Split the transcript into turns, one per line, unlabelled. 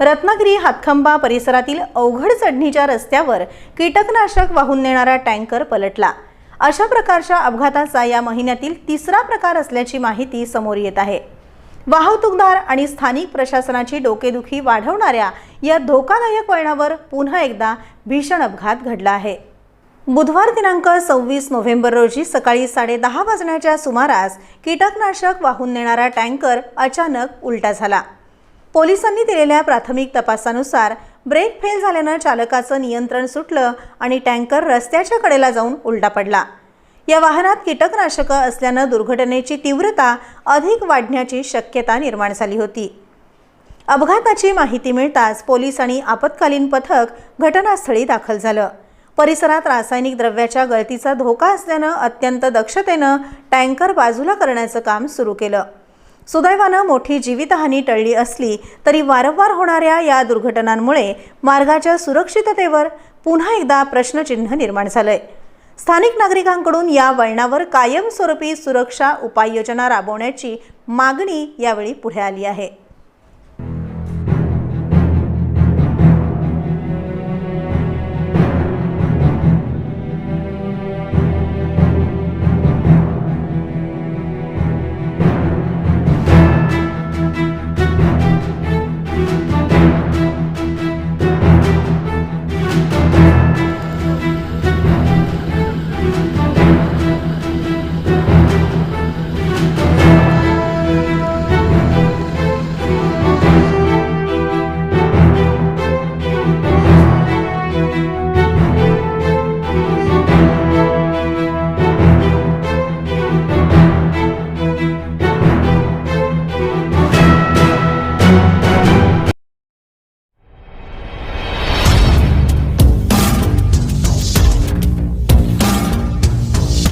रत्नागिरी हातखंबा परिसरातील अवघड चढणीच्या रस्त्यावर कीटकनाशक वाहून नेणारा टँकर पलटला. अशा प्रकारच्या अपघाताचा या महिन्यातील तिसरा प्रकार असल्याची माहिती समोर येत आहे. वाहतूकदार आणि स्थानिक प्रशासनाची डोकेदुखी वाढवणाऱ्या या धोकादायक वळणावर पुन्हा एकदा भीषण अपघात घडला आहे. बुधवार दिनांक सव्वीस नोव्हेंबर रोजी सकाळी साडेदहा वाजण्याच्या सुमारास कीटकनाशक वाहून नेणारा टँकर अचानक उलटा झाला. पोलिसांनी दिलेल्या प्राथमिक तपासानुसार ब्रेक फेल झाल्यानं चालकाचं नियंत्रण सुटलं आणि टँकर रस्त्याच्या कडेला जाऊन उलटा पडला. या वाहनात कीटकनाशकं असल्यानं दुर्घटनेची तीव्रता अधिक वाढण्याची शक्यता निर्माण झाली होती. अपघाताची माहिती मिळताच पोलीस आणि आपत्कालीन पथक घटनास्थळी दाखल झालं. परिसरात रासायनिक द्रव्याच्या गळतीचा धोका असल्यानं अत्यंत दक्षतेनं टँकर बाजूला करण्याचं काम सुरू केलं. सुदैवानं मोठी जीवितहानी टळली असली तरी वारंवार होणाऱ्या या दुर्घटनांमुळे मार्गाच्या सुरक्षिततेवर पुन्हा एकदा प्रश्नचिन्ह निर्माण झालंय. स्थानिक नागरिकांकडून या वळणावर कायमस्वरूपी सुरक्षा उपाययोजना राबवण्याची मागणी यावेळी पुढे आली आहे.